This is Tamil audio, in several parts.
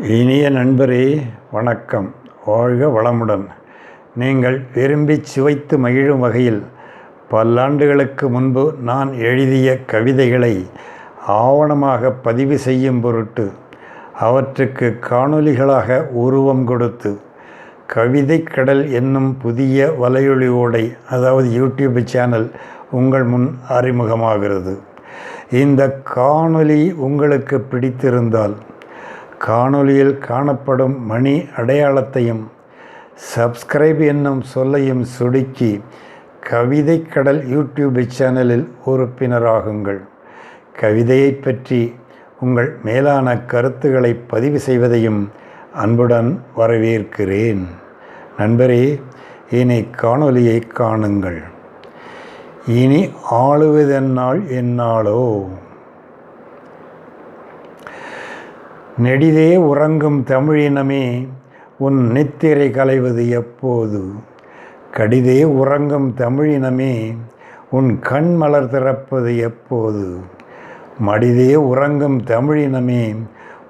இனிய நண்பரே வணக்கம். வாழ்க வளமுடன். நீங்கள் விரும்பி சுவைத்து மகிழும் வகையில் பல்லாண்டுகளுக்கு முன்பு நான் எழுதிய கவிதைகளை ஆவணமாக பதிவு செய்யும் பொருட்டு அவற்றுக்கு காணொலிகளாக உருவம் கொடுத்து கவிதை கடல் என்னும் புதிய வலையொலி ஓடை அதாவது யூடியூப் சேனல் உங்கள் முன் அறிமுகமாகிறது. இந்த காணொலி உங்களுக்கு பிடித்திருந்தால் காணொளியில் காணப்படும் மணி அடையாளத்தையும் சப்ஸ்கிரைப் என்னும் சொல்லையும் சுடுக்கி கவிதை கடல் யூடியூப் சேனலில் உறுப்பினராகுங்கள். கவிதையை பற்றி உங்கள் மேலான கருத்துக்களை பதிவு செய்வதையும் அன்புடன் வரவேற்கிறேன். நண்பரே இனி காணொலியை காணுங்கள். இனி ஆளுவதென்னால் என்னாலோ? நெடிதே உறங்கும் தமிழினமே உன் நித்திரை களைவது எப்போது? கடிதே உறங்கும் தமிழினமே உன் கண் மலர் திறப்பது எப்போது? மடிதே உறங்கும் தமிழினமே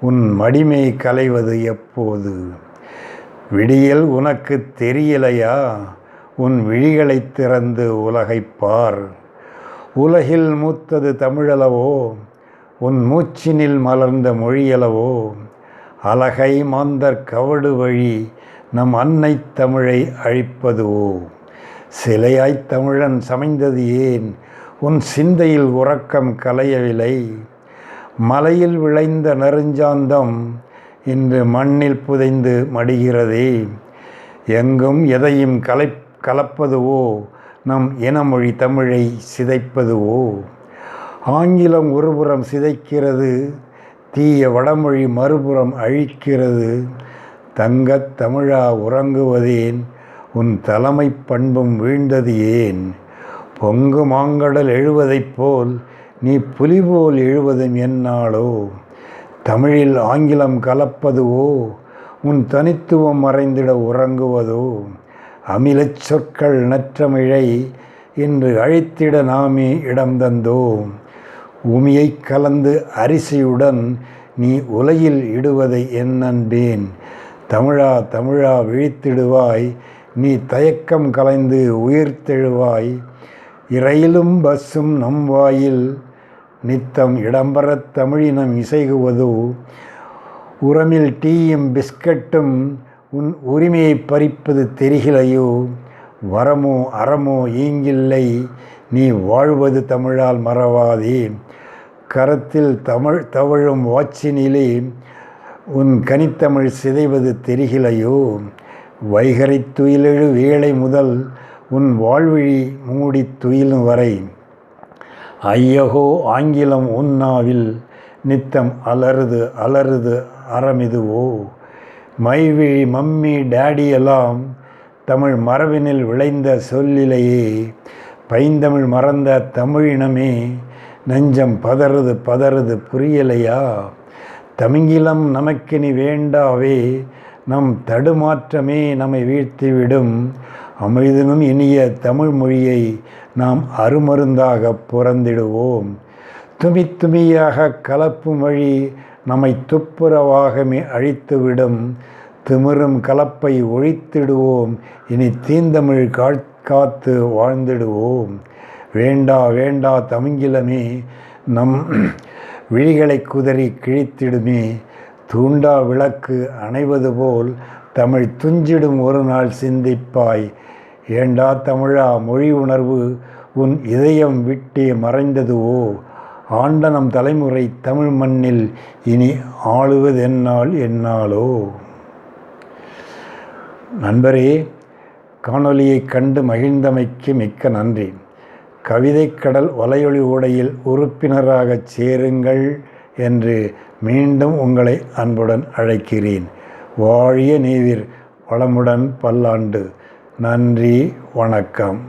உன் மடிமை களைவது எப்போது? விடியல் உனக்கு தெரியலையா? உன் விழிகளை திறந்து உலகைப் பார். உலகில் மூத்தது தமிழளவோ? உன் மூச்சினில் மலர்ந்த மொழியளவோ? அழகை மாந்தர் கவடு வழி நம் அன்னை தமிழை அழிப்பதுவோ சிலையாய்த் தமிழன் சமைந்தது ஏன்? உன் சிந்தையில் உறக்கம் கலையவில்லை. மலையில் விளைந்த நெருஞ்சாந்தம் இன்று மண்ணில் புதைந்து மடிகிறதே. எங்கும் எதையும் கலை கலப்பதுவோ? நம் இனமொழி தமிழை சிதைப்பதுவோ? ஆங்கிலம் ஒருபுறம் சிதைக்கிறது தீய வடமொழி மறுபுறம் அழிக்கிறது. தங்கத் தமிழா உறங்குவதேன் உன் தலைமை பண்பும் வீழ்ந்தது ஏன்? பொங்கு மாங்கடல் எழுவதைப் போல் நீ புலி போல் எழுவதும் என்னாலோ? தமிழில் ஆங்கிலம் கலப்பதுவோ? உன் தனித்துவம் மறைந்திட உறங்குவதோ? அமிலச் சொற்கள் நற்றமிழை இன்று அழித்திட நாமே இடம் தந்தோம். உமியை கலந்து அரிசியுடன் நீ உலையில் இடுவதை என் நண்பேன் தமிழா தமிழா விழித்திடுவாய். நீ தயக்கம் கலைந்து உயிர்த்தெழுவாய். இரயிலும் பஸ்ஸும் நம் வாயில். நித்தம் இடம்பெறத் தமிழினம் இசைகுவதோ. உரமில் டீயும் பிஸ்கட்டும் உன் உரிமையை பறிப்பது தெரிகிலையோ? வரமோ அறமோ ஈங்கில்லை. நீ வாழ்வது தமிழால் மறவாதே. கரத்தில் தமிழ் தவழும் வாச்சினிலே உன் கனித்தமிழ் சிதைவது தெரிகிலையோ? வைகரை துயிலெழு வேளை முதல் உன் வாழ்விழி மூடி துயிலும் வரை. ஐயகோ ஆங்கிலம் உன்னாவில் நித்தம் அலறுது அலறுது அறமிதுவோ? மைவிழி மம்மி டேடி எல்லாம் தமிழ் மரபினில் விளைந்த சொல்லிலேயே பைந்தமிழ் மறந்த தமிழினமே நெஞ்சம் பதறுது பதறுது புரியலையா? தமிங்கிலம் நமக்கினி வேண்டாவே நம் தடுமாற்றமே நம்மை வீழ்த்திவிடும். அமிழ்தனும் இனிய தமிழ் மொழியை நாம் அருமருந்தாக புறந்திடுவோம். துமி துமியாக கலப்பு மொழி நம்மை துப்புரவாகமே அழித்துவிடும். திமிரும் கலப்பை ஒழித்திடுவோம். இனி தீந்தமிழ் காத்து வாழ்ந்திடுவோம். வேண்டா வேண்டா தமிங்கிலமே நம் விழிகளை குதறி கிழித்திடுமே தூண்டா விளக்கு அணைவது போல் தமிழ் துஞ்சிடும் ஒரு நாள் சிந்திப்பாய். ஏண்டா தமிழா மொழி உணர்வு உன் இதயம் விட்டே மறைந்ததுவோ ஆண்டனம் தலைமுறை தமிழ் மண்ணில் இனி ஆளுவதென்னால் என்னாலோ நண்பரே காணொலியை கண்டு மகிழ்ந்தமைக்கு மிக்க நன்றி. கவிதைக்கடல் கடல் வலையொலி உடையில் உறுப்பினராகச் சேருங்கள் என்று மீண்டும் உங்களை அன்புடன் அழைக்கிறேன். வாழிய நீவிர் வளமுடன் பல்லாண்டு. நன்றி வணக்கம்.